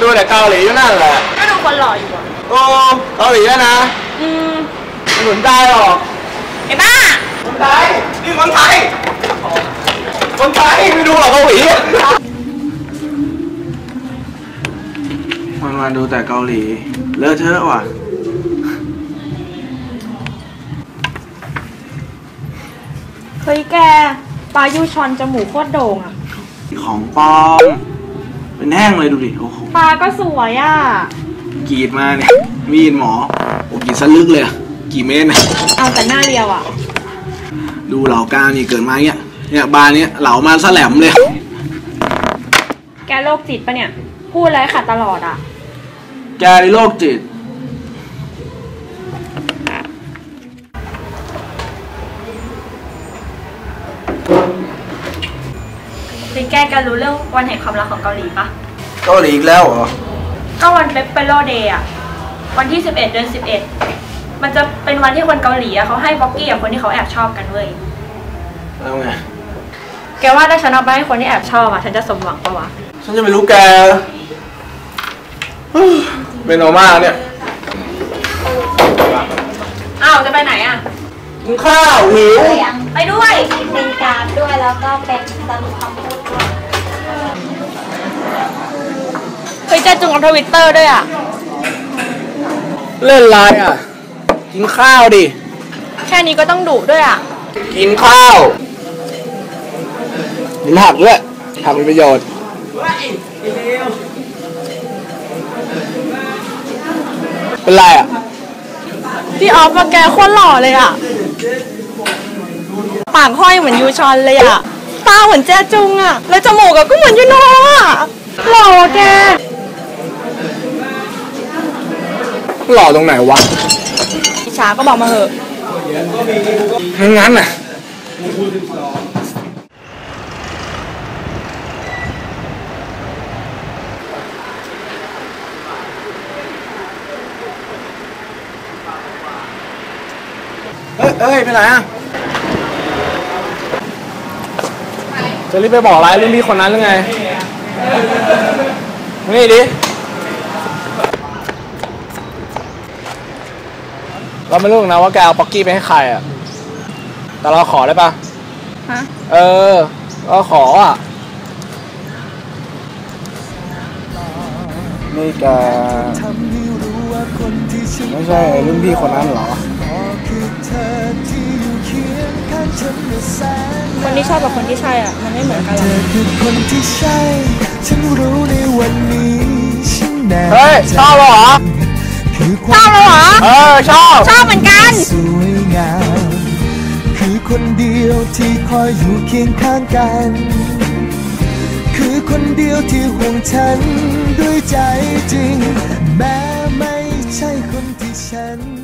ดูแต่เกาหลีอยู่นั่นแหละ ก็ดูคนหล่ออยู่อะโอ้เกาหลีอะนะอืมไม่สนใจหรอกไอ้บ้า คนไทยนี่คนไทยคนไทยไม่ดูหรอกเกาหลีวันวันๆดูแต่เกาหลี เลอะเทอะว่ะ เฮ้ยแกปลายูชอนจมูกโคตรโด่งอะของปลอม เป็นแห้งเลยดูดิโอ้โหปลาก็สวยอะ กรีดมาเนี่ยมีดหมอโอ้กรีดสะลึกเลยอะกี่เมตรนะเอาแต่หน้าเรียวอะ ดูเหล่ากลางนี่เกิดมาเนี้ยเนี่ยบานเนี้ยเหลามาสแลมเลย แกโรคจิตปะเนี่ย พูดอะไรขัดตลอดอะ แกในโรคจิต คือแกแกรู้เรื่องวันแห่งความรักของเกาหลีปะเกาหลีอีกแล้วเหรอ ก็วันเปปเปโรเดย์อะวันที่ 11 เดือน 11 มันจะเป็นวันที่คนเกาหลีอะเขาให้บ็อกกี้กับคนที่เขาแอบชอบกันเว้ยแล้วไง แกว่าถ้าฉันเอาไปให้คนที่แอบชอบอะฉันจะสมหวังปะวะ ฉันจะไม่รู้แกเป็นโอมาเนี่ย อ้าว จะไปไหนอะ กินข้าวหิวไปด้วยเป็นการดด้วยแล้วก็เป็นสรุปคำพูดด้วยเคยเจอจุงกับทวิตเตอร์ด้วยอะ เล่นไรอะ กินข้าวดิ แค่นี้ก็ต้องดุด้วยอะ กินข้าวกินผักด้วยผักมีประโยชน์เป็นไรอะ พี่ออฟมาแกโคตรหล่อเลยอะ ปากห้อยเหมือนยูชอนเลยอะตาเหมือนแจจุงอะแล้วจมูกอะก็เหมือนยูโนอะหล่ออะแกหล่อตรงไหนวะอิจฉาก็บอกมาเหอะงั้นงั้นน่ะเฮ้ยเอ้ยไปไหนอะ จะรีบไปบอกอะไรรุ่นพี่คนนั้นหรือไง นี่ดิ เราไม่รู้หรอกนะว่าแกเอาป๊อกกี้ไปให้ใครอะ แต่เราขอได้ปะฮะ เออ เราขออะ นี่แกไม่ใช่รุ่นพี่คนนั้นเหรอ คนที่ชอบกับคนที่ใช่อะ มันไม่เหมือนกันหรเธอกอคือคนที่ใช่ ฉันรู้ในวันนี้ฉันแน่เฮ้ย ชอบเหรอคือคชอวาบมแล้วเหรอ เออ ชอบ ชอบเหมือนกัน สวยงาม คือคนเดียวที่คอยอยู่เคียงข้างกัน คือคนเดียวที่ห่วงฉันด้วยใจจริง แม้ไม่ใช่คนที่ฉัน